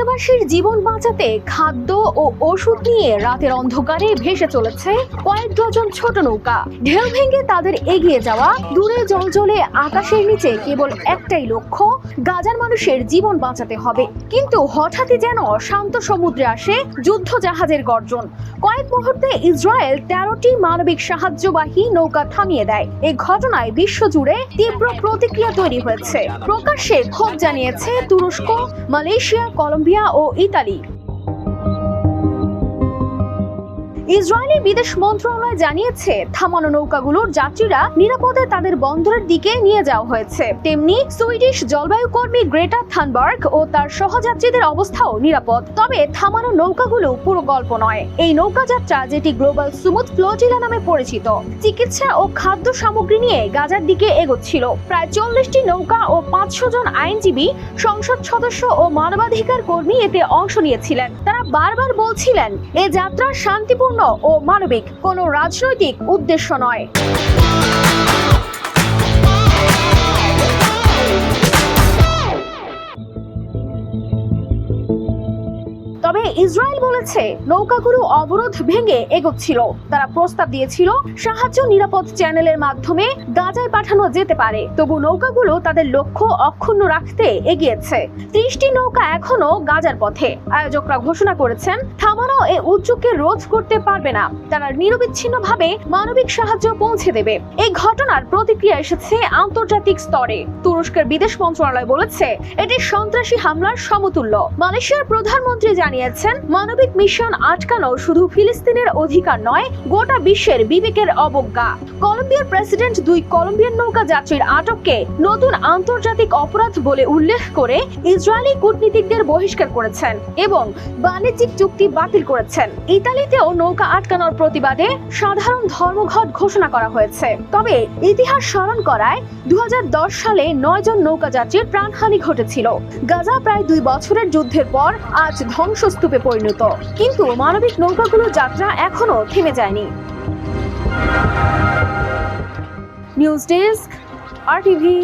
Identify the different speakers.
Speaker 1: গাজাবাসীর জীবন বাঁচাতে খাদ্য ও ওষুধ নিয়ে রাতের অন্ধকারে ভেসে চলেছে কয়েক ডজন ছোট নৌকা। ঢেউ ভেঙে তাদের এগিয়ে যাওয়া দূরে জলজলে আকাশের নিচে কেবল একটাই লক্ষ্য, গাজার মানুষের জীবন বাঁচাতে হবে। কিন্তু হঠাৎই যেন শান্ত সমুদ্রে আসে যুদ্ধ জাহাজের গর্জন। কয়েক মুহূর্তে ইসরায়েল তেরোটি মানবিক সাহায্যবাহী নৌকা থামিয়ে দেয়। এই ঘটনায় বিশ্বজুড়ে তীব্র প্রতিক্রিয়া তৈরি হয়েছে। প্রকাশ্যে ক্ষোভ জানিয়েছে তুরস্ক, মালয়েশিয়া, কলম্বিয়া ও ইতালি। ইসরায়েলি বিদেশ মন্ত্রণালয় জানিয়েছে, থামানো নৌকাগুলোর যাত্রীরা নিরাপদে তাদের বন্দরের দিকে নিয়ে যাওয়া হয়েছে। তেমনি সুইডিশ জলবায়ু কর্মী গ্রেটা থানবার্গ ও তার সহযাত্রীদের অবস্থাও নিরাপদ। তবে থামানো নৌকাগুলো পুরো গল্প নয়। এই নৌকা যাত্রা যেটি গ্লোবাল সুমুথ ফ্লোটিলা নামে পরিচিত, চিকিৎসা ও খাদ্য সামগ্রী নিয়ে গাজার দিকে এগোচ্ছিল। প্রায় চল্লিশটি নৌকা ও পাঁচশো জন আইনজীবী, সংসদ সদস্য ও মানবাধিকার কর্মী এতে অংশ নিয়েছিলেন। তারা বারবার বলছিলেন, এ যাত্রা শান্তিপূর্ণ ও মানবিক কোনো রাজনৈতিক উদ্দেশ্য নয়। ইসরায়েল বলেছে নৌকাগুলো অবরোধ ভেঙে এগোচ্ছিল। তারা প্রস্তাব দিয়েছিল সাহায্য নিরাপদ চ্যানেলের মাধ্যমে গাজায় পাঠানো যেতে পারে। তবু নৌকাগুলো তাদের লক্ষ্য অক্ষুণ্ণ রাখতে এগিয়েছে। ত্রিশটি নৌকা এখনও গাজার পথে। আয়োজকরা ঘোষণা করেছেন, থামানো এ উদ্যোগকে রোধ করতে পারবে না। তারা নিরবিচ্ছিন্নভাবে মানবিক সাহায্য পৌঁছে দেবে। এই ঘটনার প্রতিক্রিয়া এসেছে আন্তর্জাতিক স্তরে। তুরস্কের বিদেশ মন্ত্রণালয় বলেছে, এটি সন্ত্রাসী হামলার সমতুল্য। মালয়েশিয়ার প্রধানমন্ত্রী জানিয়েছেন, মানবিক মিশন আটকানো শুধু ফিলিস্তিনের অধিকার নয়, গোটা বিশ্বের বিবেকের অবজ্ঞা। কলম্বিয়ার প্রেসিডেন্ট দুই কলম্বিয়ান নৌকা যাত্রীর আটককে নতুন আন্তর্জাতিক অপরাধ বলে উল্লেখ করে ইসরায়েলি কূটনীতিকদের বহিষ্কার করেছেন এবং বাণিজ্যিক চুক্তি বাতিল করেছেন। ইতালিতেও নৌকা আটকানোর প্রতিবাদে সাধারণ ধর্মঘট ঘোষণা করা হয়েছে। তবে ইতিহাস স্মরণ করায় দু হাজার দশ সালে নয় জন নৌকা যাত্রীর প্রাণহানি ঘটেছিল। গাজা প্রায় দুই বছরের যুদ্ধের পর আজ ধ্বংসস্তূপে পরিণত। কিন্তু মানবিক নৌকাগুলোর যাত্রা এখনও থেমে যায়নি। News desk, R TV.